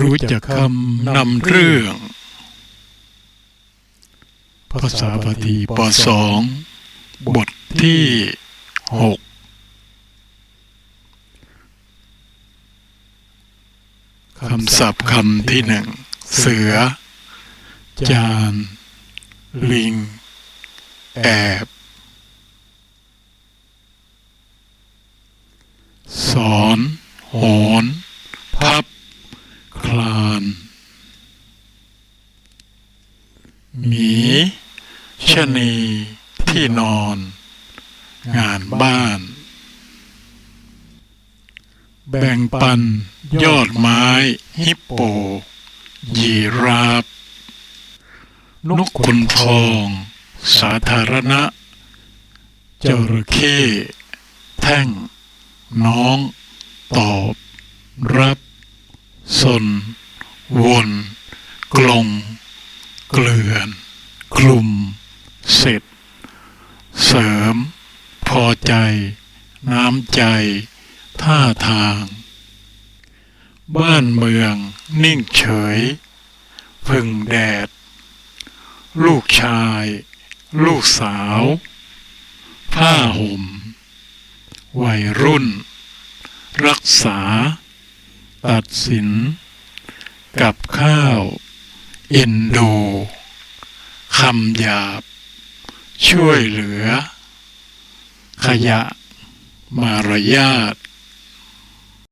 รู้จักคำนำเรื่อง ภาษาบาลีปสองบทที่หกคำศัพท์คำที่หนึ่ง เสือ จาน ลิง แอบสอน โหน พับ คลาน หมีชะนีที่นอน งานบ้าน แบ่งปัน ยอดไม้ ฮิปโป ยีราฟนกขุนทอง สาธารณะจระเข้แท่ง น้อง ตอบ รับสนวน กลง เกลื่อน กลุ่ม เสร็จ เสริม พอใจ น้ำใจ ท่าทาง บ้านเมือง นิ่งเฉย พึ่งแดด ลูกชาย ลูกสาว ผ้าห่ม วัยรุ่น รักษา ตัดสิน กับข้าว เอ็นดู คำหยาบ ช่วยเหลือ ขยะ มารยาท